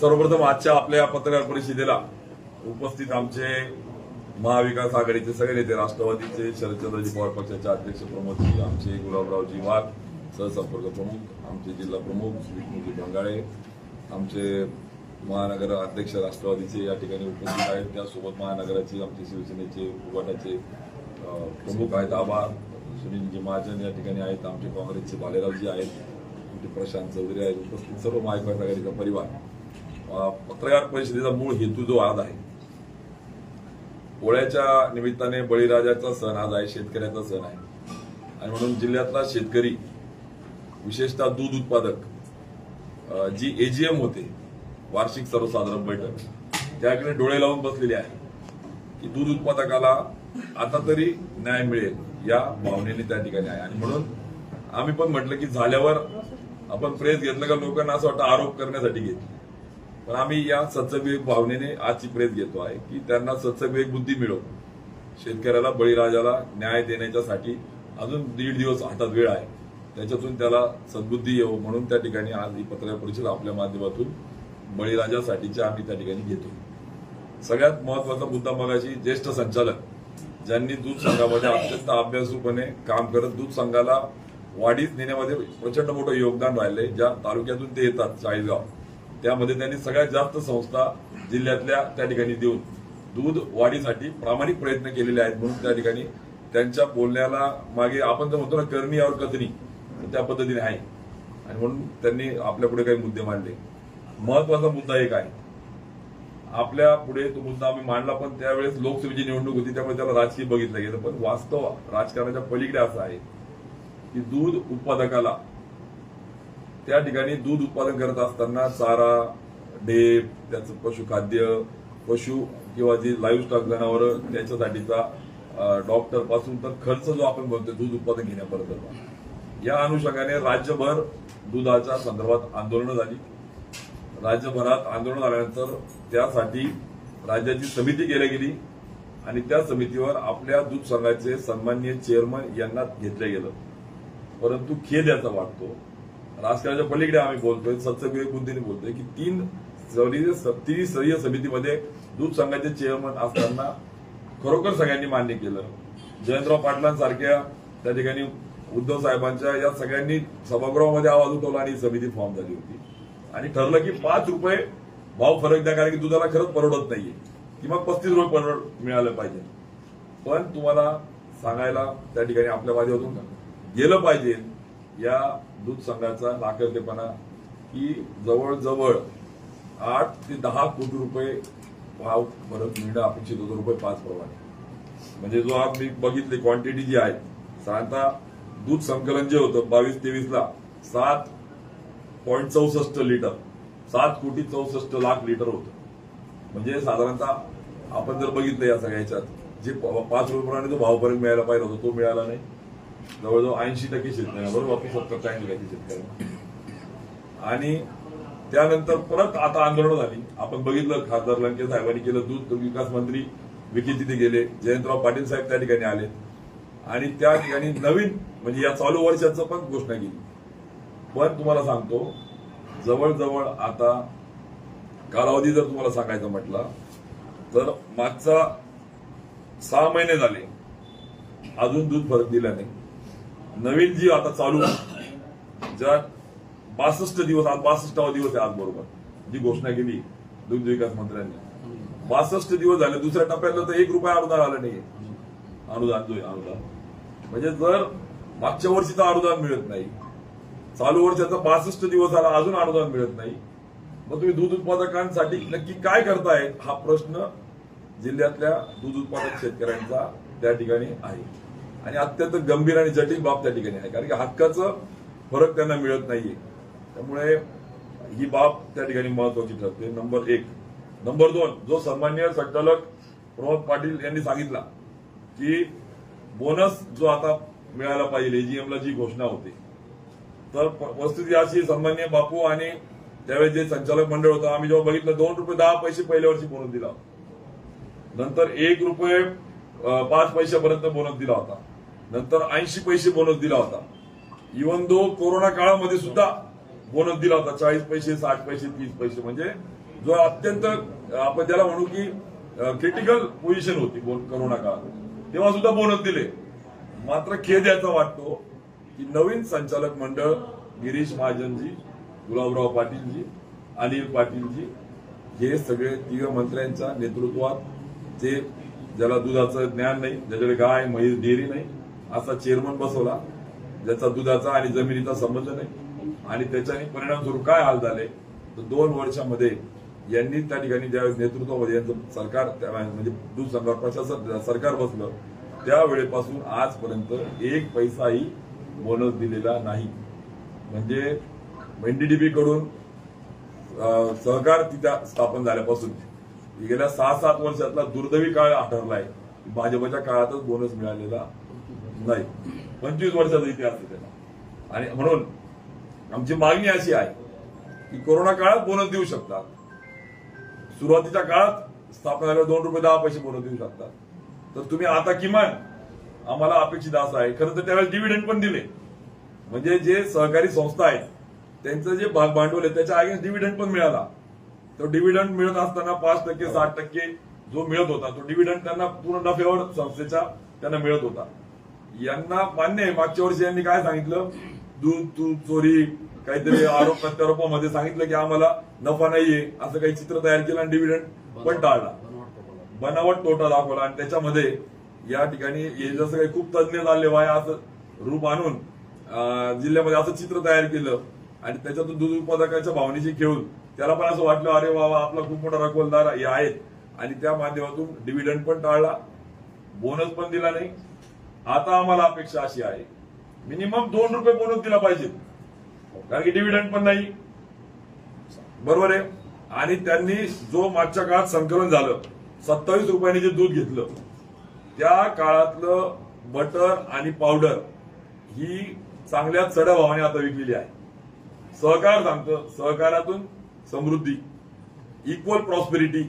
सर्वप्रथम आजच्या आपल्या पत्रकार परिषदेला उपस्थित आमचे महाविकास आघाडीचे सगळे नेते राष्ट्रवादीचे शरदचंद्रजी पवार पक्षाचे अध्यक्ष प्रमोदजी आमचे गुलाबरावजी वाघ सहसंपर्क प्रमुख आमचे जिल्हा प्रमुख विष्णूजी बंगाळे आमचे महानगर अध्यक्ष राष्ट्रवादीचे या ठिकाणी उपस्थित आहेत. त्यासोबत महानगराचे आमचे शिवसेनेचे गटाचे प्रमुख आहेत आभार. सुनीलजी महाजन या ठिकाणी आहेत आमचे काँग्रेसचे भालेरावजी आहेत आमचे प्रशांत चौधरी आहेत उपस्थित सर्व महाविकास आघाडीचा परिवार. पत्रकार परिषदेचा मूळ हेतू जो आज आहे पोळ्याच्या निमित्ताने बळीराजाचा सण आज आहे शेतकऱ्याचा सण आहे. आणि म्हणून जिल्ह्यातला शेतकरी विशेषतः दूध उत्पादक जी एजीएम होते वार्षिक सर्वसाधारण बैठक त्याकडे डोळे लावून बसलेले आहे की दूध उत्पादकाला आता तरी न्याय मिळेल. या भावनेने त्या ठिकाणी आहे. आणि म्हणून आम्ही पण म्हटलं की झाल्यावर आपण प्रेस घेतलं का लोकांना असं वाटतं आरोप करण्यासाठी घेतली. पण आम्ही या सत्सविवेक भावनेने आजची प्रेस घेतो आहे की त्यांना सत्सविवेक बुद्धी मिळो शेतकऱ्याला बळीराजाला न्याय देण्याच्यासाठी अजून दीड दिवस हातात वेळ आहे. त्याच्यातून त्याला सद्बुद्धी येऊ म्हणून त्या ठिकाणी आज ही पत्रकार परिषद आपल्या माध्यमातून बळीराजासाठीची आम्ही त्या ठिकाणी घेतो सगळ्यात महत्त्वाचा मुद्दा मगाशी ज्येष्ठ संचालक ज्यांनी दूध संघामध्ये अत्यंत अभ्यासूपणे काम करत दूध संघाला वाढीस नेण्यामध्ये प्रचंड मोठं योगदान राहिले ज्या तालुक्यातून ते येतात चाळीसगाव. त्यामध्ये त्यांनी सगळ्यात जास्त संस्था जिल्ह्यातल्या त्या ठिकाणी देऊन दूध वाढीसाठी प्रामाणिक प्रयत्न केलेले आहेत म्हणून त्या ठिकाणी त्यांच्या बोलण्याला मागे आपण जर म्हणतो ना करणी और कथनी त्या पद्धतीने आहे. आणि म्हणून त्यांनी आपल्या पुढे काही मुद्दे मांडले. महत्त्वाचा मुद्दा एक आहे. आपल्या पुढे तो मुद्दा आम्ही मांडला पण त्यावेळेस लोकसभेची निवडणूक होती त्यामुळे त्याला राजकीय बघितलं गेलं. पण वास्तव राजकारणाच्या पलीकडे असं आहे की दूध उत्पादकाला त्या ठिकाणी दूध उत्पादन करत असताना चारा ढेप त्याचं पशुखाद्य पशु किंवा जी लाईव्ह स्टॉक जनावर त्याच्यासाठीचा डॉक्टरपासून तर खर्च जो आपण बोलतो दूध उत्पादन घेण्यापर्यंत. या अनुषंगाने राज्यभर दुधाच्या संदर्भात आंदोलनं झाली. राज्यभरात आंदोलन झाल्यानंतर त्यासाठी राज्याची समिती केली गेली आणि त्या समितीवर आपल्या दूध संघाचे सन्माननीय चेअरमन यांना घेतलं गेलं. परंतु खेद याचा वाटतो राजकारणाच्या पलीकडे आम्ही बोलतोय सत्सविवेक बुद्धीने बोलतोय की तीन स्तरीय स्तरीय समितीमध्ये दूध संघाचे चेअरमन असताना खरोखर सगळ्यांनी मान्य केलं. जयंतराव पाटलांसारख्या त्या ठिकाणी उद्धव साहेबांच्या या सगळ्यांनी सभागृहामध्ये आवाज उठवला आणि समिती फॉर्म झाली होती. आणि ठरलं की पाच रुपये भाव फरक द्या कारण की दुधाला खरंच परवडत नाहीये. किंवा पस्तीस रुपये परवड मिळालं पाहिजे. पण तुम्हाला सांगायला त्या ठिकाणी आपल्या माध्यमातून गेलं पाहिजे या दूध संघाचा नाकर्तेपणा की जवळजवळ आठ ते दहा कोटी रुपये भाव फरक मिळणं अपेक्षित होतं रुपये पाच प्रमाणे म्हणजे जो आज मी बघितली क्वांटिटी जी आहे साधारणतः दूध संकलन जे होतं बावीस तेवीसला सात पॉईंट चौसष्ट लिटर सात कोटी चौसष्ट लाख लिटर होतं. म्हणजे साधारणतः आपण जर बघितलं या सगळ्या ह्याच्यात जे पाच रुपयाप्रमाणे जो भावपर्यंत मिळायला पाहिजे होता तो मिळाला नाही. जवळजवळ ऐंशी टक्के शेतकऱ्यांना बरोबर? बाकी सत्तर ऐंशी टक्के शेतकऱ्यांना आणि त्यानंतर परत आता आंदोलन झाली. आपण बघितलं खासदार लंके साहेबांनी केलं दूध विकास मंत्री विखे तिथे गेले जयंतराव पाटील साहेब त्या ठिकाणी आले. आणि त्या ठिकाणी नवीन म्हणजे या चालू वर्षाचं पण घोषणा केली. पण तुम्हाला सांगतो जवळजवळ आता कालावधी जर तुम्हाला सांगायचं म्हटलं तर मागचा सहा महिने झाले अजून दूध भरत दिला नाही. नवीन जी आता चालू ज्या बासष्ट दिवस आज बासष्टावा दिवस आहे आज बरोबर. जी घोषणा केली दुग्ध विकास मंत्र्यांनी. बासष्ट दिवस झाले दुसऱ्या टप्प्यातलं तर एक रुपया अनुदान आलं नाही अनुदान जो आहे अनुदान. म्हणजे जर मागच्या वर्षीचं अनुदान मिळत नाही. चालू वर्षाचा बासष्ट दिवस झाला अजून अनुदान मिळत नाही. मग तुम्ही दूध उत्पादकांसाठी नक्की काय करताय? हा प्रश्न जिल्ह्यातल्या दूध उत्पादक शेतकऱ्यांचा त्या ठिकाणी आहे. आणि अत्यंत गंभीर आणि जटिल बाब त्या ठिकाणी आहे कारण की हक्काचं फरक त्यांना मिळत नाहीये. त्यामुळे ही बाब त्या ठिकाणी महत्वाची ठरते. नंबर एक. नंबर दोन जो सन्मान्य संचालक प्रमोद पाटील यांनी सांगितला की बोनस जो आता मिळायला पाहिजे एजीएमला जी घोषणा होती तर वस्तुस्थिती अशी सन्मान्य बापू आणि त्यावेळेस जे संचालक मंडळ होतं आम्ही जेव्हा बघितलं दोन रुपये दहा पैसे पहिल्या वर्षी बोनस दिला नंतर एक रुपये पाच पैशापर्यंत बोनस दिला होता. नंतर ऐंशी पैसे बोनस दिला होता. इवन दो कोरोना काळामध्ये सुद्धा बोनस दिला होता चाळीस पैसे साठ पैसे तीस पैसे म्हणजे जो अत्यंत आपण त्याला म्हणू की क्रिटिकल पोझिशन होती कोरोना काळात तेव्हा सुद्धा बोनस दिले. मात्र खेद याचा वाटतो की नवीन संचालक मंडळ गिरीश महाजनजी गुलाबराव पाटीलजी अनिल पाटीलजी हे सगळे तिघ मंत्र्यांच्या नेतृत्वात जे ज्याला दुधाचं ज्ञान नाही ज्याच्याकडे गाय म्हैस डेअरी नाही असा चेअरमन बसवला ज्याचा दुधाचा आणि जमिनीचा संबंध नाही आणि त्याच्याने परिणामस्वरूप काय हाल झाले तर दोन वर्षामध्ये यांनी त्या ठिकाणी ज्यावेळेस नेतृत्वामध्ये यांचं सरकार त्या- म्हणजे दूध संघावर प्रशासन सरकार बसलं त्यावेळेपासून आजपर्यंत एक पैसाही बोनस दिलेला नाही. म्हणजे एनडीडीबी कडून सहकार तिथं स्थापन झाल्यापासून गेल्या सहा सात वर्षातला दुर्दैवी काळ आठवलाय भाजपच्या काळातच बोनस मिळालेला नाही. पंचवीस वर्षाचा इतिहास त्याला आणि म्हणून आमची मागणी अशी आहे की कोरोना काळात बोनस देऊ शकतात. सुरुवातीच्या काळात स्थापन झाल्यावर दोन रुपये दहा पैसे बोनस देऊ शकतात. तर तुम्ही आता किमान आम्हाला अपेक्षित असं आहे. खरं तर त्यावेळेस डिव्हिडंड पण दिले. म्हणजे जे सहकारी संस्था आहेत त्यांचं जे भाग भांडवल आहे त्याच्या अगेन्स्ट डिव्हिडंड पण मिळाला. तो डिव्हिडंड मिळत असताना पाच टक्के साठ टक्के जो मिळत होता तो डिव्हिडंड त्यांना पूर्ण नफ्यावर संस्थेच्या त्यांना मिळत होता. यांना मान्य आहे मागच्या वर्षी यांनी काय सांगितलं? दूध तूप चोरी काहीतरी आरोप प्रत्यारोपामध्ये सांगितलं की आम्हाला नफा नाहीये असं काही चित्र तयार केलं आणि डिव्हिडंड पण टाळला. बनावट तोटा दाखवला आणि त्याच्यामध्ये या ठिकाणी हे जसं काही खूप तज्ज्ञ झाले वाय असं रूप आणून जिल्ह्यामध्ये असं चित्र तयार केलं आणि त्याच्यातून दूध उत्पादकाच्या भावनेशी खेळून त्याला पण असं वाटलं अरे बाबा आपला खूप मोठा रखवलदार हे आहेत. आणि त्या माध्यमातून डिव्हिडंड पण टाळला. बोनस पण दिला नाही. आता आम्हाला अपेक्षा अशी आहे. मिनिमम दोन रुपये बोनस दिला पाहिजे. कारण की डिव्हिडंड पण नाही. बरोबर आहे? आणि त्यांनी जो मागच्या काळात संकलन झालं सत्तावीस रुपयांनी जे दूध घेतलं त्या काळातलं बटर आणि पावडर ही चांगल्या चढ्या भावाने आता विकलेली आहे. सहकार सांगतं सहकारातून समृद्धी इक्वल प्रॉस्पेरिटी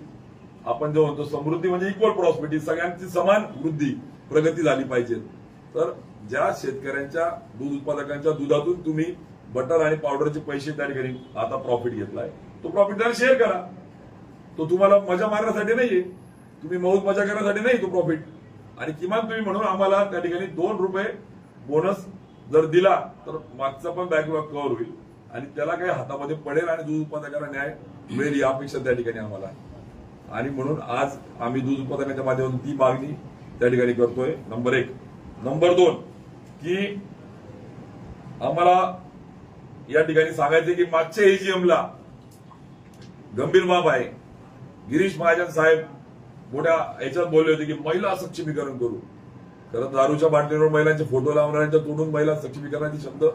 आपण जो म्हणतो समृद्धी म्हणजे इक्वल प्रॉस्पेरिटी सगळ्यांची समान वृद्धी प्रगती झाली पाहिजे. तर ज्या शेतकऱ्यांच्या दूध उत्पादकांच्या दुधातून तुम्ही बटर आणि पावडरचे पैसे त्या ठिकाणी आता प्रॉफिट घेतलाय. तो प्रॉफिट त्याला शेअर करा. तो तुम्हाला मजा मारण्यासाठी नाहीये. तुम्ही मौज मजा करण्यासाठी नाही तो प्रॉफिट आणि किमान तुम्ही म्हणून आम्हाला त्या ठिकाणी दोन रुपये बोनस जर दिला तर मागचा पण बॅकलॉग कव्हर होईल. आणि त्याला काही हातामध्ये पडेल आणि दूध उत्पादकांना न्याय मिळेल यापेक्षा अपेक्षा त्या ठिकाणी आम्हाला. आणि म्हणून आज आम्ही दूध उत्पादनाच्या माध्यमातून ती मागणी त्या ठिकाणी करतोय. नंबर एक. नंबर दोन की आम्हाला या ठिकाणी सांगायचे की मागच्या एजीएमला गंभीर बाब आहे. गिरीश महाजन साहेब मोठ्या याच्यात बोलले होते की महिला सक्षमीकरण करू. खरं दारूच्या बाटलीवर महिलांचे फोटो लावणाऱ्यांच्या तोडून महिला सक्षमीकरणाचे शब्द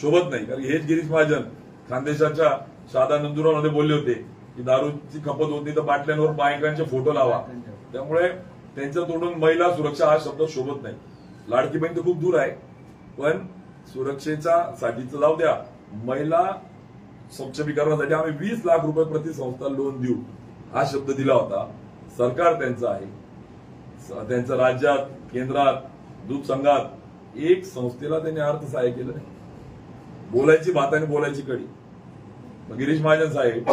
शोभत नाही. कारण हेच गिरीश महाजन खानदेशाच्या शादा नंदुरामध्ये बोलले होते की दारूची खपत होती तर बाटल्यांवर बायकांचे फोटो लावा. त्यामुळे त्यांच्या तोडून महिला सुरक्षा हा शब्द शोभत नाही. लाडकी बहीण तर खूप दूर आहे पण सुरक्षेचा साठीचं लाव द्या. महिला सक्षमीकरणासाठी आम्ही वीस लाख रुपये प्रति संस्था लोन देऊ हा शब्द दिला होता. सरकार त्यांचं आहे. त्यांचं राज्यात केंद्रात दूध संघात एक संस्थेला त्यांनी अर्थ सहाय्य केलं नाही. बोलायची भाताने बोलायची कडी. मग गिरीश महाजन साहेब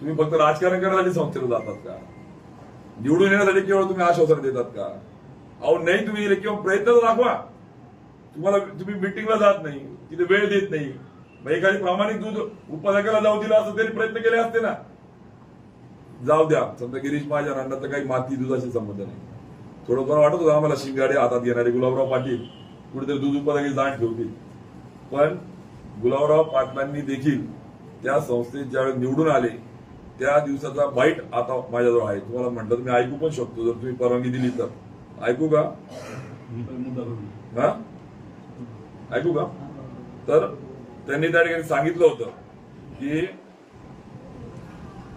तुम्ही फक्त राजकारण करण्यासाठी संस्थेला जातात का? निवडून येण्यासाठी केवळ तुम्ही आश्वासन देतात का? अहो नाही तुम्ही गेले किंवा प्रयत्न दाखवा. तुम्हाला तुम्ही मिटिंगला जात नाही तिथे वेळ देत नाही. मग एखादी प्रामाणिक दूध उत्पादकाला जाऊ दिला असं तरी प्रयत्न केले असते ना. जाऊ द्या. समजा गिरीश महाजनांना तर काही माती दुधाशी संबंध नाही. थोडं थोडं वाटत होतं आम्हाला शिंगाडे हातात घेणारे गुलाबराव पाटील कुठेतरी दूध उत्पादकाची जाण ठेवतील. पण गुलाबराव पाटलांनी देखील त्या संस्थेत ज्यावेळेस निवडून आले त्या दिवसाचा वाईट आता माझ्याजवळ आहे. तुम्हाला म्हटलं तर मी ऐकू पण शकतो. जर तुम्ही परवानगी दिली तर. ऐकू का? हा? ऐकू का? तर त्यांनी त्या ठिकाणी सांगितलं होतं की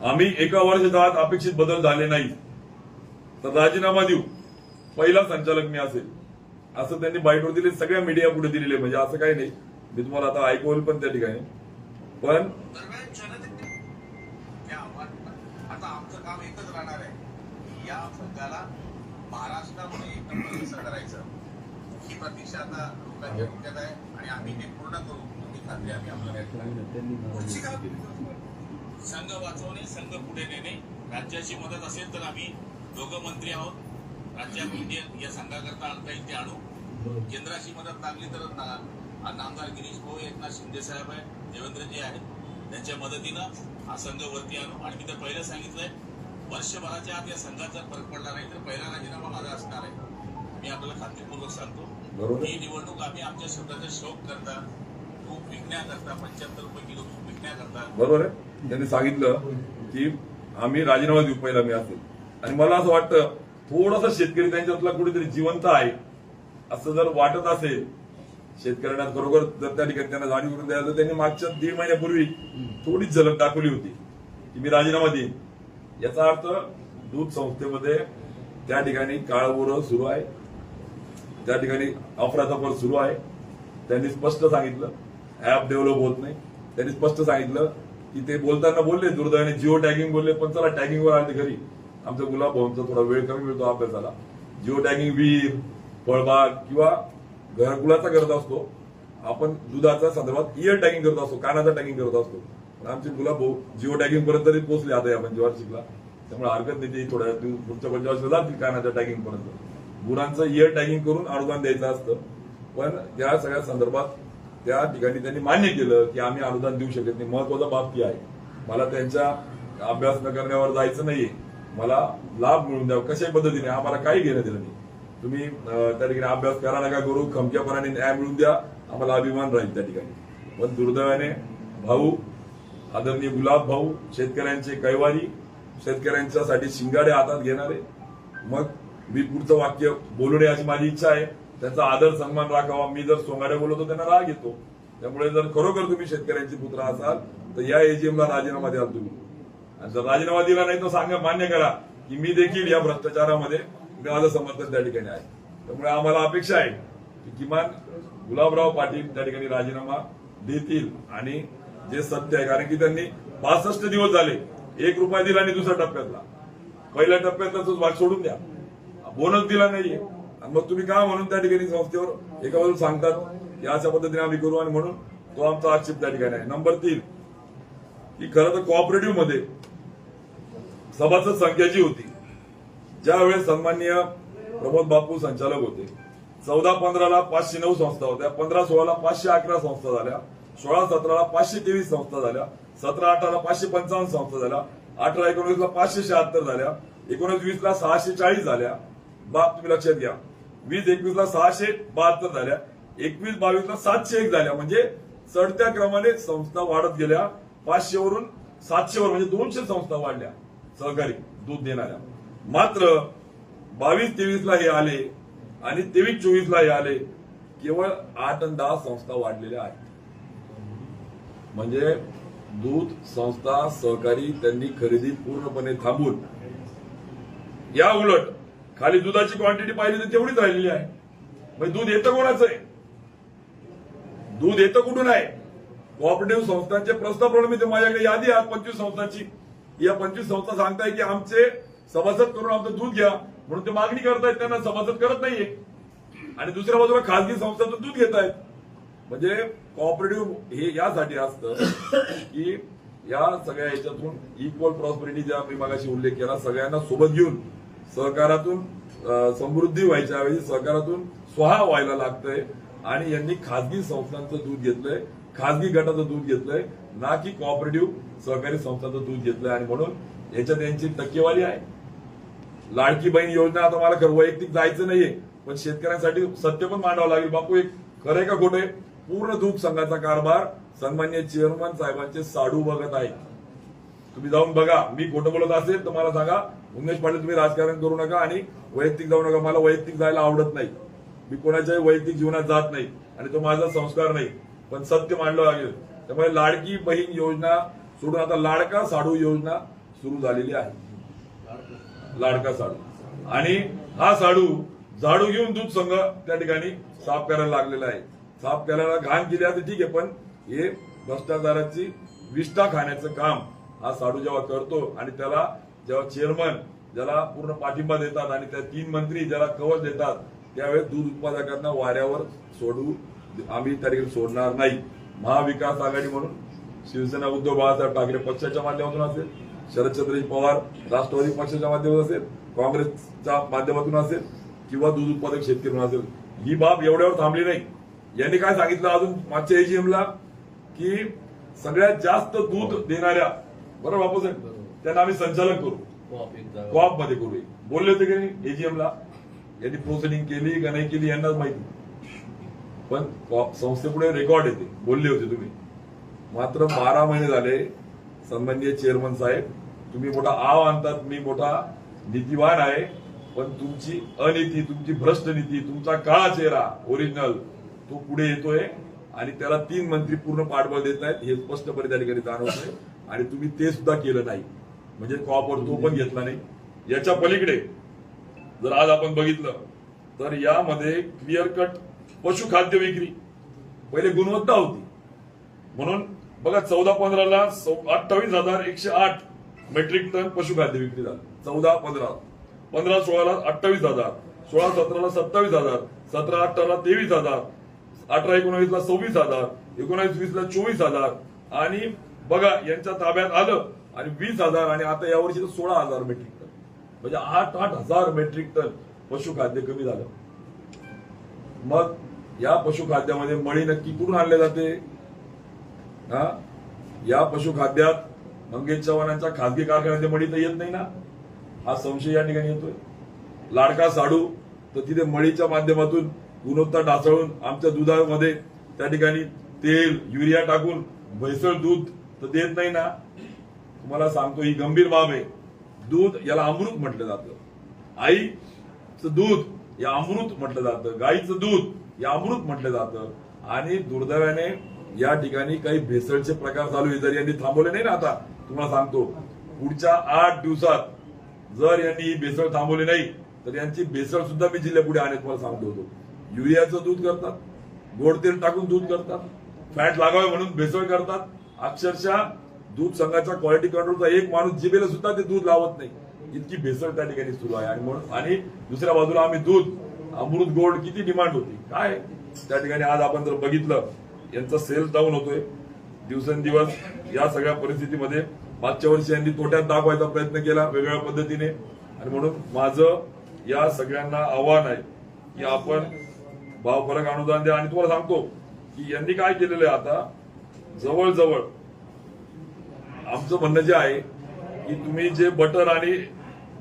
आम्ही एका वर्षाच्या आत अपेक्षित बदल झाले नाही. तर राजीनामा देऊ. पहिला संचालक मी असेल. असं त्यांनी बाईटवर दिले सगळ्या मीडिया पुढे दिलेले. म्हणजे असं काही नाही. मी तुम्हाला आता ऐकवल पण त्या ठिकाणी. पण आता आमचं काम एकच राहणार आहे. या संघाला महाराष्ट्रामध्ये एक नंबर कसं करायचं. ही प्रतीक्षा आता लोकांच्या डोक्यात आहे. आणि आम्ही ते पूर्ण करू ही खात्री आम्ही काय? संघ वाचवणे संघ पुढे नेणे. राज्याची मदत असेल तर आम्ही दोघं मंत्री आहोत. राज्यात इंडियन या संघाकरता आणता येईल ते आणू. केंद्राची मदत लागली तर आमदार गिरीश भाऊ एकनाथ शिंदे साहेब आहे देवेंद्रजी आहेत. त्यांच्या मदतीनं हा संघ वरती आणू. आणि मी तर पहिलं सांगितलंय वर्षभराच्या आत या संघात जर फरक पडला नाही तर पहिला राजीनामा माझा असणार आहे. मी आपल्याला खात्रीपूर्वक सांगतो. ही निवडणूक आम्ही आमच्या शब्दाचा शौक करता. विकण्याकरता पंच्याहत्तर रुपये किलो विकण्याकरता बरोबर आहे? त्यांनी सांगितलं की आम्ही राजीनामा देऊ पहिला मी असेल. आणि मला असं वाटतं थोडासा शेतकरी त्यांच्यातला कुठेतरी जिवंत आहे असं जर वाटत असेल शेतकऱ्यांना खरोखर जर त्या ठिकाणी त्यांना जाणीव करून द्यायचं त्यांनी मागच्या दीड महिन्यापूर्वी थोडीच झलक दाखवली होती की मी राजीनामा देईन. याचा अर्थ दूध संस्थेमध्ये त्या ठिकाणी काळबोर सुरू आहे त्या ठिकाणी अफरातफर सुरू आहे. त्यांनी स्पष्ट सांगितलं ऍप डेव्हलप होत नाही. त्यांनी स्पष्ट सांगितलं की ते बोलताना बोलले दुर्दैवाने जिओ टॅगिंग बोलले पण चला टॅगिंगवर आले घरी. आमचा गुलाब भाऊंचा थोडा वेळ कमी मिळतो अभ्यासाला जिओ टॅगिंग विहीर फळबाग किंवा घरकुलाचा करत असतो आपण दुधाच्या संदर्भात इयर टॅगिंग करत असतो कानाचा टॅगिंग करत असतो. पण आमचे गुलाब भाऊ जिओ टॅगिंग पर्यंत तरी पोहोचले आता या पंचवार्षिकला. त्यामुळे हरकत नाही थोड्या दिवस पुढच्या पंचवार्षिकला जातील कानाच्या टॅगिंग पर्यंत. गुरांचं इयर टॅगिंग करून अनुदान द्यायचं असतं. पण या सगळ्या संदर्भात त्या ठिकाणी त्यांनी मान्य केलं की आम्ही अनुदान देऊ शकत नाही. महत्त्वाचा बाब ती आहे. मला त्यांच्या अभ्यास न करण्यावर जायचं नाहीये. मला लाभ मिळून द्यावा. कशाही पद्धतीने? आम्हाला काही घेणं दिलं नाही. तुम्ही त्या ठिकाणी अभ्यास करा नका करू. खमक्यापणाने न्याय मिळून द्या. आम्हाला अभिमान राहील त्या ठिकाणी. पण दुर्दैवाने भाऊ आदरणीय गुलाब भाऊ शेतकऱ्यांचे कैवारी शेतकऱ्यांच्यासाठी शिंगाडे हातात घेणारे मग मी पुढचं वाक्य बोलू नये अशी माझी इच्छा आहे. त्याचा आदर सन्मान राखावा. मी जर सोंगाडे बोलवतो त्यांना राग येतो. त्यामुळे जर खरोखर तुम्ही शेतकऱ्यांचे पुत्र असाल तर या एजीएमला राजीनामा द्याल तुम्ही. आणि जर राजीनामा दिला नाही तर सांगा मान्य करा की मी देखील या भ्रष्टाचारामध्ये माझं समर्थन त्या ठिकाणी आहे. त्यामुळे आम्हाला अपेक्षा आहे की किमान गुलाबराव पाटील त्या ठिकाणी राजीनामा देतील. आणि जे सत्य आहे कारण की त्यांनी पासष्ट दिवस झाले एक रुपया दिला आणि दुसऱ्या टप्प्यातला. पहिल्या टप्प्यातला भाग सोडून द्या. बोनस दिला नाहीये. आणि मग तुम्ही का म्हणून त्या ठिकाणी संस्थेवर एका बाजूला सांगतात की अशा पद्धतीने आम्ही करू आणि म्हणून तो आमचा आक्षेप त्या ठिकाणी आहे. नंबर तीन की खरं तर कोऑपरेटिव्हमध्ये सभासद संख्या जी होती. ज्यावेळेस सन्माननीय प्रमोद बापू संचालक होते चौदा पंधराला पाचशे नऊ संस्था होत्या पंधरा सोळाला पाचशे अकरा संस्था झाल्या सोळा सतराला पाचशे तेवीस संस्था झाल्या सतरा अठराला पाचशे पंचावन्न संस्था झाल्या अठरा एकोणीसला पाचशे शहात्तर झाल्या एकोणीस वीसला सहाशे चाळीस झाल्या. बाप तुम्ही लक्षात घ्या. वीस एकवीसला सहाशे बहात्तर झाल्या. एकवीस बावीसला सातशे एक झाल्या. म्हणजे चढत्या क्रमाने संस्था वाढत गेल्या. पाचशे वरून सातशे वर म्हणजे दोनशे संस्था वाढल्या सहकारी दूध देणाऱ्या. मात्र बावीस तेवीस ला हे आले आणि तेवीस चोवीस ला हे आले. केवळ आठ आणि दहा संस्था वाढलेल्या आहेत. म्हणजे दूध संस्था सहकारी त्यांनी खरेदी पूर्णपणे थांबून. या उलट खाली दुधाची क्वांटिटी पाहिली तर तेवढीच राहिलेली आहे. म्हणजे दूध येतं कोणाचं आहे? दूध येतं कुठून आहे? कोऑपरेटिव्ह संस्थांचे प्रस्ताव प्रमाणे ते माझ्याकडे यादी आहात पंचवीस संस्थांची. या पंचवीस संस्था सांगताय की आमचे सभासद करून आमचं दूध घ्या. म्हणून ते मागणी करतायत त्यांना सभासद करत नाहीये. आणि दुसऱ्या बाजूला खासगी संस्थातून दूध घेत आहेत म्हणजे कॉपरेटिव्ह हे यासाठी असतं की या सगळ्या याच्यातून इक्वल प्रॉस्पेरिटी ज्या मी मागाशी उल्लेख केला सगळ्यांना सोबत घेऊन सहकारातून समृद्धी व्हायच्या ऐवजी सहकारातून स्वहा व्हायला लागतंय आणि यांनी खासगी संस्थांचं दूध घेतलंय खासगी गटाचं दूध घेतलंय ना की कोऑपरेटिव्ह सहकारी संस्थांचं दूध घेतलंय. आणि म्हणून याच्यात यांची टक्केवारी आहे. लाडकी बहीण योजना आता मला खरं वैयक्तिक जायचं नाहीये पण शेतकऱ्यांसाठी सत्य पण मांडावं लागेल. बापू एक खरंय का खोटे आहे? पूर्ण दूध संघाचा कारभार सन्मान्य चेअरमन साहेबांचे साडू बघत आहे तुम्ही जाऊन बघा. मी खोटं बोलत असेल तर मला सांगा उमेश पाटील तुम्ही राजकारण करू नका आणि वैयक्तिक जाऊ नका. मला वैयक्तिक जायला आवडत नाही. मी कोणाच्याही वैयक्तिक जीवनात जात नाही आणि तो माझा संस्कार नाही. पण सत्य मांडलं लागेल. त्यामुळे लाडकी बहीण योजना सोडून आता लाडका साडू योजना सुरू झालेली आहे. लाडका साडू. आणि हा साडू झाडू घेऊन दूध संघ त्या ठिकाणी साफ करायला लागलेला आहे. साफ करायला घाण केली आहे तर ठीक आहे पण हे भ्रष्टाचाराची विष्ठा खाण्याचं काम हा साडू जेव्हा करतो आणि त्याला जेव्हा चेअरमन ज्याला पूर्ण पाठिंबा देतात आणि त्या तीन मंत्री ज्याला कवच देतात त्यावेळेस दूध उत्पादकांना वाऱ्यावर सोडू आम्ही त्या ठिकाणी सोडणार नाही. महाविकास आघाडी म्हणून शिवसेना उद्धव बाळासाहेब ठाकरे पक्षाच्या माध्यमातून असेल शरदचंद्रजी पवार राष्ट्रवादी पक्षाच्या माध्यमातून असेल काँग्रेसच्या माध्यमातून असेल किंवा दूध उत्पादक शेतकरी म्हणून असेल. ही बाब एवढ्यावर थांबली नाही. यांनी काय सांगितलं अजून मागच्या एजीएमला की सगळ्यात जास्त दूध देणाऱ्या बरोबर बापूसाहेब? त्यांना आम्ही संचालक करू. कॉपमध्ये करू बोलले होते की नाही एजीएमला यांनी प्रोसेडिंग केली का नाही केली यांनाच माहिती. पण संस्थेपुढे रेकॉर्ड येते. बोलले होते तुम्ही. मात्र बारा महिने झाले सन्माननीय चेअरमन साहेब तुम्ही मोठा आव आणतात मी मोठा नीतिवान आहे पण तुमची अनीती तुमची भ्रष्ट नीती तुमचा काळा चेहरा ओरिजिनल तो पुढे येतोय आणि त्याला तीन मंत्री पूर्ण पाठबळ देत नाहीत हे स्पष्टपणे त्या ठिकाणी जाणवतंय. आणि तुम्ही ते सुद्धा केलं नाही. म्हणजे कॉपवर तो पण घेतला नाही. याच्या पलीकडे जर आज आपण बघितलं तर यामध्ये क्लिअर कट पशुखाद्य विक्री. पहिले गुणवत्ता होती. म्हणून बघा चौदा पंधराला अठ्ठावीस हजार एकशे आठ मेट्रिक टन पशुखाद्य विक्री झालं. चौदा पंधरा. पंधरा सोळाला अठ्ठावीस हजार. सोळा सतराला सत्तावीस हजार. सतरा अठराला तेवीस हजार. अठरा एकोणावीसला सव्वीस हजार. एकोणावीस वीसला चोवीस हजार. आणि बघा यांच्या ताब्यात आलं आणि वीस हजार आणि आता यावर्षी तर सोळा हजार मेट्रिक टन म्हणजे आठ आठ हजार मेट्रिक टन पशुखाद्य कमी झालं. मग या पशुखाद्यामध्ये मळी नक्की कुठून आणले जाते? हा? या पशुखाद्यात मंगेश चव्हाणांच्या खासगी कारखान्याचे मळी तर येत नाही ना? हा संशय या ठिकाणी येतोय. लाडका साडू तर तिथे मळीच्या माध्यमातून गुणवत्ता ढासळून आमच्या दुधामध्ये त्या ठिकाणी तेल युरिया टाकून भैसळ दूध तर देत नाही ना? तुम्हाला सांगतो ही गंभीर बाब आहे. दूध याला अमृत म्हटलं जातं. आईचं दूध या अमृत म्हटलं जातं. गाईचं दूध या अमृत म्हटलं जातं. आणि दुर्दैवाने या ठिकाणी काही भेसळचे प्रकार चालू आहे जर यांनी थांबवले नाही ना आता तुम्हाला सांगतो पुढच्या आठ दिवसात जर यांनी ही भेसळ थांबवली नाही तर यांची भेसळ सुद्धा मी जिल्ह्या पुढे आणत तुम्हाला सांगतो होतो. युरियाचं दूध करतात गोड तेल टाकून दूध करतात फॅट लागावे म्हणून भेसळ करतात. अक्षरशः दूध संघाच्या क्वालिटी कंट्रोलचा एक माणूस जिबेला सुद्धा ते दूध लावत नाही. इतकी भेसळ त्या ठिकाणी सुरू आहे. आणि म्हणून आणि दुसऱ्या बाजूला आम्ही दूध अमृत गोल्ड किती डिमांड होती. काय? त्या ठिकाणी आज आपण जर बघितलं यांचा सेल्स डाऊन होतोय. दिवसेंदिवस या सगळ्या परिस्थितीमध्ये मागच्या वर्षी यांनी तोट्यात दाखवायचा प्रयत्न केला वेगळ्या पद्धतीने. आणि म्हणून माझं या सगळ्यांना आव्हान आहे की आपण भाव फरक अनुदान द्या. आणि तुम्हाला सांगतो की यांनी काय केलेलं आहे आता? जवळजवळ आमचं म्हणणं जे आहे की तुम्ही जे बटर आणि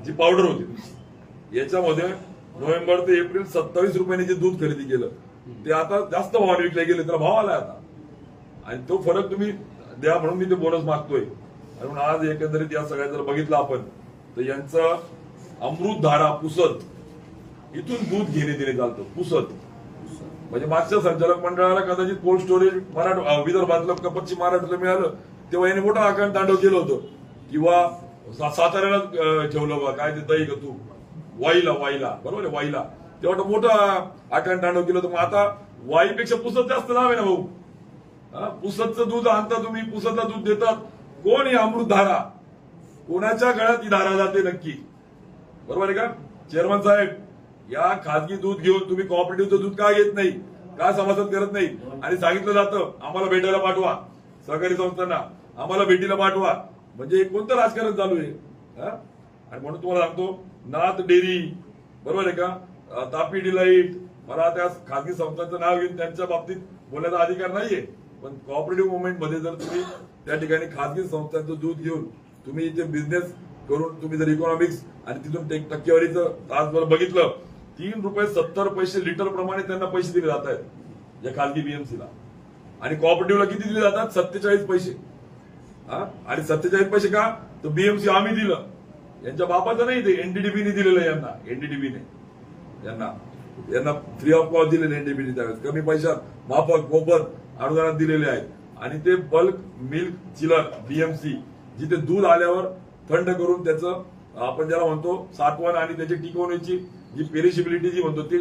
जी पावडर होती याच्यामध्ये नोव्हेंबर ते एप्रिल सत्तावीस रुपयाने जे दूध खरेदी केलं ते आता जास्त भावाने विकले गेले तर भाव आला आता. आणि तो फरक तुम्ही द्या म्हणून मी ते बोनस मागतोय. म्हणून आज एकंदरीत या सगळ्या जर बघितलं आपण तर यांचं अमृत धारा पुसत इथून दूध घेणे दिले चालतं पुसत म्हणजे मागच्या संचालक मंडळाला कदाचित कोल्ड स्टोरेज मराठा विदर्भातलं का पश्चिम महाराष्ट्राला मिळालं तेव्हा याने मोठा आकांड तांडव केलं होतं. किंवा साताऱ्याला ठेवलं बा काय ते दही का तू? वाईला वाईला. बरोबर आहे वाईला. तेव्हा मोठं आकांड तांडव केलं होतं. मग आता वाईपेक्षा पुसत जास्त नाव आहे ना भाऊ. पुसतचं दूध आणता तुम्ही पुसतला दूध देतात. कोण ही अमृत धारा? कोणाच्या गळ्यात ही धारा जाते नक्की? बरोबर आहे का? चेअरमन साहेब या खाजगी दूध घेऊन तुम्ही कॉपरेटिव्हचं दूध का घेत नाही? का समाजात करत नाही? आणि सांगितलं जातं आम्हाला भेटायला पाठवा. सहकारी संस्थांना. आम्हाला भेटीला पाठवा. म्हणजे कोणतं राजकारण चालू आहे? हा? आणि म्हणून तुम्हाला सांगतो नाथ डेअरी. बरोबर आहे का? तापी डिलाईट मला त्या खाजगी संस्थांचं नाव घेऊन त्यांच्या बाबतीत बोलण्याचा अधिकार नाहीये. पण कॉपरेटिव्ह मुवमेंटमध्ये जर तुम्ही त्या ठिकाणी खाजगी संस्थांचं दूध घेऊन तुम्ही इथे बिझनेस करून तुम्ही जर इकॉनॉमिक्स आणि तिथून ते टक्केवारीचं तासभर बघितलं तीन रुपये सत्तर पैसे लिटर प्रमाणे त्यांना पैसे दिले जात आहेत या खासगी बीएमसीला आणि कॉपरेटिव्हला किती दिले जातात? सत्तेचाळीस पैसे. आणि सत्तेचाळीस पैसे का? तर बीएमसी आम्ही दिलं. यांच्या बापाचं नाही ते एनडीडीबीने दिलेलं यांना. एनडीडीबीने यांना. यांना फ्री ऑफ कॉस्ट दिलेले एनडीबीने त्यावेळेस. कमी पैशात माफक मोफत अनुदानात दिलेले आहेत. आणि ते बल्क मिल्क चिलर बीएमसी जिथे दूध आल्यावर थंड करून त्याचं आपण ज्याला म्हणतो साठवण आणि त्याची टिकवण्याची जी पेरिशिबिलिटी जी म्हणतो ती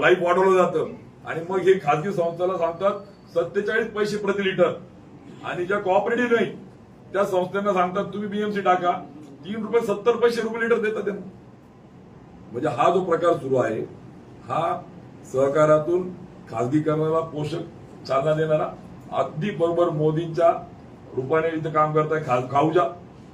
लाईफ वाढवलं जातं. आणि मग हे खाजगी संस्थेला सांगतात सत्तेचाळीस पैसे प्रति लिटर आणि ज्या कॉपरेटिव्ह नाही त्या संस्थांना सांगतात तुम्ही बीएमसी टाका. तीन रुपये सत्तर पैसे रुपये लिटर देतात त्यांना. म्हणजे हा जो प्रकार सुरू आहे हा सहकारातून खासगीकरणाला पोषक चालना देणारा अगदी बरोबर मोदींच्या रूपाने इथं काम करताय खा खाऊजा.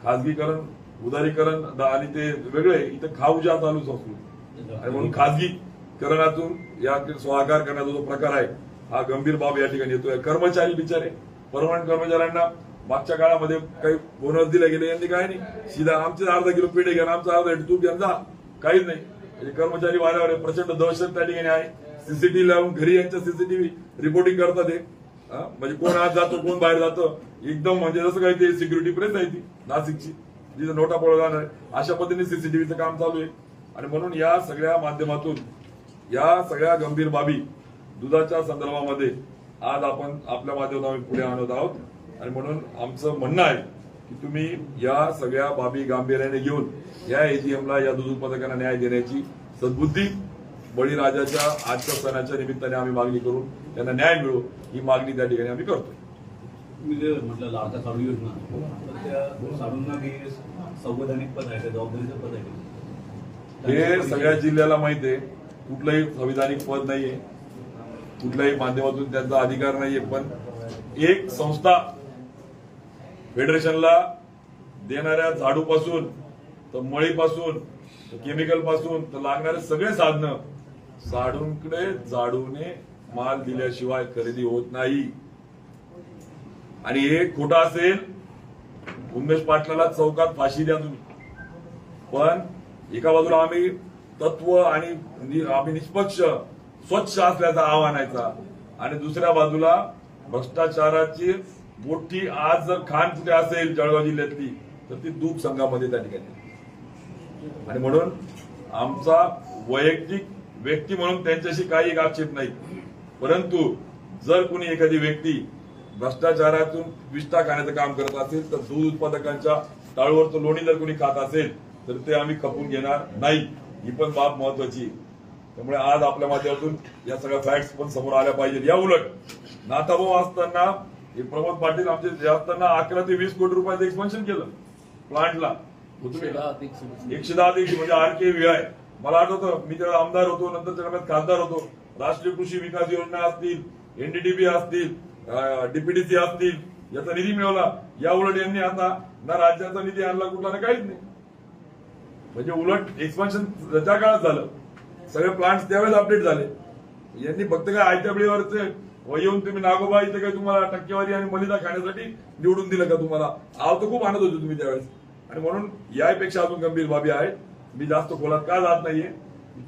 खासगीकरण उदारीकरण आणि ते वेगळे इथं खाऊजा चालूच असतो आणि म्हणून खासगीकरणातून या स्वाकार करण्याचा जो प्रकार आहे हा गंभीर बाब या ठिकाणी येतोय. कर्मचारी बिचारे परमनंट कर्मचाऱ्यांना मागच्या काळामध्ये काही बोनस दिले गेले यांनी काय नाही. सीधा आमचे अर्धा किलो पेढे घ्या आमचा अर्धा तूप घ्या जा. काहीच नाही. म्हणजे कर्मचारी वाऱ्यावर प्रचंड दहशत त्या ठिकाणी आहे. सीसीटीव्ही लावून घरी यांच्या सीसीटीव्ही रिपोर्टिंग करतात हे. म्हणजे कोण आत जातो कोण बाहेर जातो? एकदम म्हणजे जसं काही ते सिक्युरिटी प्रेस आहे ती नाशिकची. जिथं नोटा पडला जाणार अशा पद्धतीने सीसीटीव्हीचं काम चालू आहे. आणि म्हणून या सगळ्या माध्यमातून या सगळ्या गंभीर बाबी दुधाच्या संदर्भामध्ये आज आपण आपल्या माध्यमातून आम्ही पुढे आणत आहोत. आणि म्हणून आमचं म्हणणं आहे की तुम्ही या सगळ्या बाबी गांभीर्याने घेऊन या एजीएमला या दूध उत्पादकांना न्याय देण्याची सद्बुद्धी बळीराजाच्या आजच्या सणाच्या निमित्ताने आम्ही मागणी करून त्यांना न्याय मिळो ही मागणी त्या ठिकाणी आम्ही म्हटलं लाडका साडू योजना. तर त्या साडूंना संवैधानिक पद आहे का जबाबदारीचं पद आहे. हे सगळ्या जिल्ह्याला माहीत आहे. कुठलंही संविधानिक पद नाहीये. कुठल्याही माध्यमातून त्यांचा अधिकार नाहीये पण एक संस्था फेडरेशनला देणाऱ्या झाडूपासून तर मळीपासून तर केमिकलपासून तर लागणारे सगळे साधनं झाडूंकडे झाडूने माल दिल्याशिवाय खरेदी होत नाही. आणि हे खोटं असेल उमेश पाटलाला चौकात फाशी द्या तुम्ही. पण एका बाजूला आम्ही तत्व आणि आम्ही निष्पक्ष स्वच्छ असल्याचा आव्हानायचा आणि दुसऱ्या बाजूला भ्रष्टाचाराची मोठी आज जर खाण कुठे असेल जळगाव जिल्ह्यातली तर ती दूध संघामध्ये त्या ठिकाणी आणि म्हणून आमचा वैयक्तिक व्यक्ती म्हणून त्यांच्याशी काही आक्षेप नाही. परंतु जर कुणी एखादी व्यक्ती भ्रष्टाचारातून विष्ठा खाण्याचं काम करत असेल तर दूध उत्पादकांच्या टाळूवरचं लोणी जर कुणी खात असेल तर ते आम्ही खपून घेणार नाही. ही पण बाब महत्वाची आहे. त्यामुळे आज आपल्या माध्यमातून या सगळ्या फॅक्ट्स पण समोर आल्या पाहिजेत. या उलट नाथाभाऊ असताना हे प्रमोद पाटील आमचे जे असताना अकरा ते वीस कोटी रुपयाचं एक्सपेन्शन केलं प्लांटला एकशे दहा एकशे म्हणजे आर के व्ही आय. मला आठवतं मी तेव्हा आमदार होतो नंतर त्याच्यामध्ये खासदार होतो. राष्ट्रीय कृषी विकास योजना असतील एनडीडीबी असतील डीपीडीसी असतील याचा निधी मिळवला. या उलट यांनी आता ना राज्याचा निधी आणला कुठला ना काहीच नाही. म्हणजे उलट एक्सपान्शन त्या काळात झालं सगळे प्लांट त्यावेळेस अपडेट झाले. यांनी फक्त काय आयत्या वेळेवरचे व येऊन तुम्ही नागोबा इथे काय तुम्हाला टक्केवारी आणि मलिदा खाण्यासाठी निवडून दिलं का तुम्हाला? आव तर खूप आणत होते तुम्ही त्यावेळेस. आणि म्हणून यापेक्षा अजून गंभीर बाबी आहेत. मी जास्त खोलात का जात नाहीये.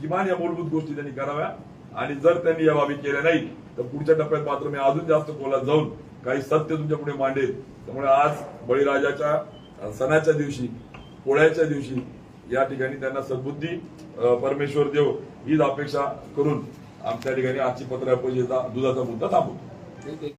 किमान या मूलभूत गोष्टी त्यांनी कराव्या. आणि जर त्यांनी या बाबी केल्या नाही तर पुढच्या टप्प्यात मात्र मी अजून जास्त खोलात जाऊन काही सत्य तुमच्यापुढे मांडेल. त्यामुळे आज बळीराजाच्या सणाच्या दिवशी पोळ्याच्या दिवशी या ठिकाणी त्यांना सद्बुद्धी परमेश्वर देव हीच अपेक्षा करून आमच्या ठिकाणी आजची पत्र दुधाचा मुद्दा थांबवतो.